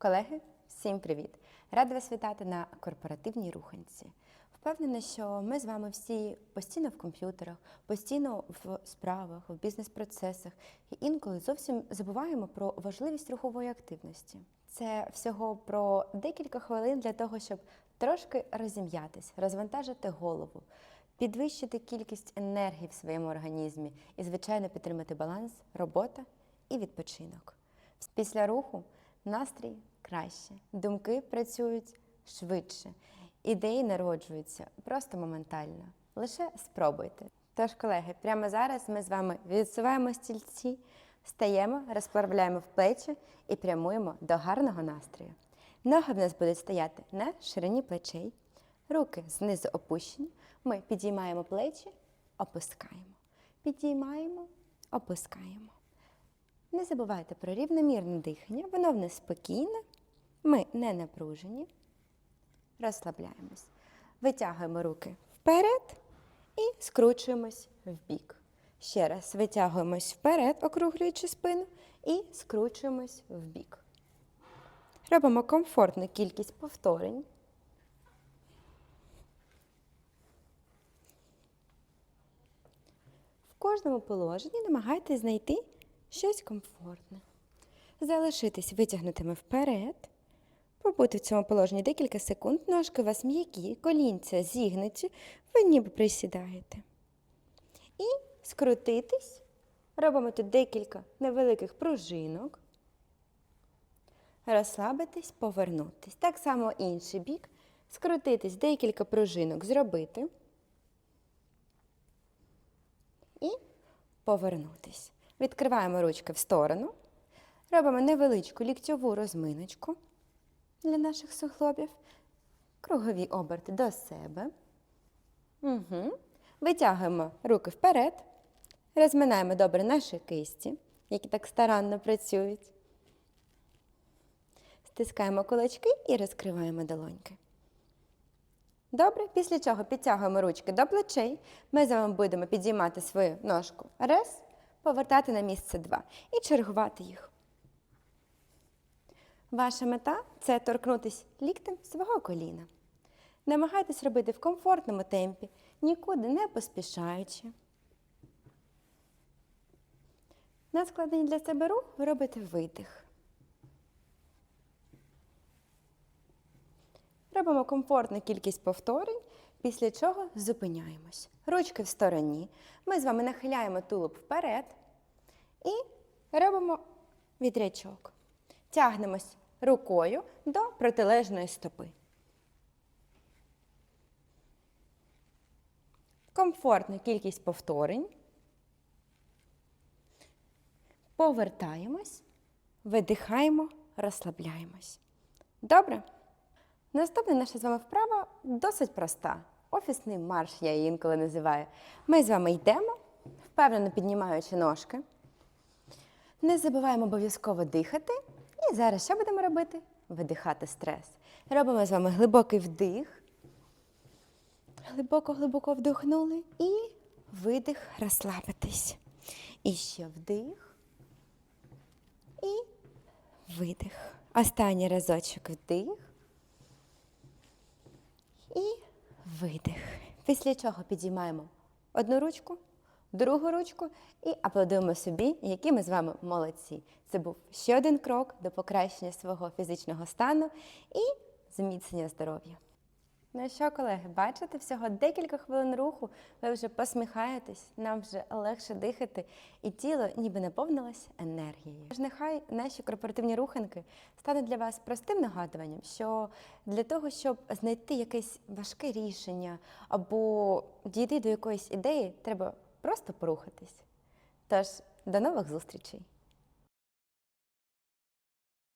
Колеги, всім привіт! Рада вас вітати на корпоративній руханці. Впевнена, що ми з вами всі постійно в комп'ютерах, постійно в справах, в бізнес-процесах і інколи зовсім забуваємо про важливість рухової активності. Це всього про декілька хвилин для того, щоб трошки розім'ятись, розвантажити голову, підвищити кількість енергії в своєму організмі і, звичайно, підтримати баланс, робота і відпочинок. Після руху настрій краще, думки працюють швидше, ідеї народжуються просто моментально. Лише спробуйте. Тож, колеги, прямо зараз ми з вами відсуваємо стільці, стаємо, розправляємо в плечі і прямуємо до гарного настрою. Ноги в нас будуть стояти на ширині плечей, руки знизу опущені. Ми підіймаємо плечі, опускаємо. Підіймаємо, опускаємо. Не забувайте про рівномірне дихання, воно в нас спокійне, ми не напружені. Розслабляємось. Витягуємо руки вперед і скручуємось в бік. Ще раз витягуємось вперед, округлюючи спину, і скручуємось в бік. Робимо комфортну кількість повторень. В кожному положенні намагайтесь знайти щось комфортне. Залишитись витягнутими вперед. Побути в цьому положенні декілька секунд. Ножки у вас м'які, колінця зігнуті, ви ніби присідаєте. І скрутитись. Робимо тут декілька невеликих пружинок. Розслабитись, повернутись. Так само інший бік. Скрутитись, декілька пружинок зробити. І повернутись. Відкриваємо ручки в сторону. Робимо невеличку ліктьову розминочку для наших суглобів. Кругові оберти до себе. Угу. Витягуємо руки вперед. Розминаємо добре наші кисті, які так старанно працюють. Стискаємо кулачки і розкриваємо долоньки. Добре, після чого підтягуємо ручки до плечей. Ми з вами будемо підіймати свою ножку. Раз, повертати на місце два і чергувати їх. Ваша мета це торкнутися ліктем свого коліна. Намагайтесь робити в комфортному темпі, нікуди не поспішаючи. На складенні для себе рух ви робите видих. Робимо комфортну кількість повторень, після чого зупиняємось. Ручки в стороні. Ми з вами нахиляємо тулуб вперед і робимо вітрячок. Тягнемось рукою до протилежної стопи. Комфортна кількість повторень. Повертаємось, видихаємо, розслабляємось. Добре? Наступна наша з вами вправа досить проста. Офісний марш, я її інколи називаю. Ми з вами йдемо, впевнено піднімаючи ножки. Не забуваємо обов'язково дихати. І зараз що будемо робити? Видихати стрес. Робимо з вами глибокий вдих. Глибоко-глибоко вдихнули і видих, розслабитись. І ще вдих. І видих. Останній разочок вдих. І видих. Після чого підіймаємо одну ручку, другу ручку і аплодуємо собі, які ми з вами молодці. Це був ще один крок до покращення свого фізичного стану і зміцнення здоров'я. Ну що, колеги, бачите, всього декілька хвилин руху, ви вже посміхаєтесь, нам вже легше дихати, і тіло ніби наповнилось енергією. Тож нехай наші корпоративні руханки стануть для вас простим нагадуванням, що для того, щоб знайти якесь важке рішення або дійти до якоїсь ідеї, треба просто порухатись. Тож, до нових зустрічей!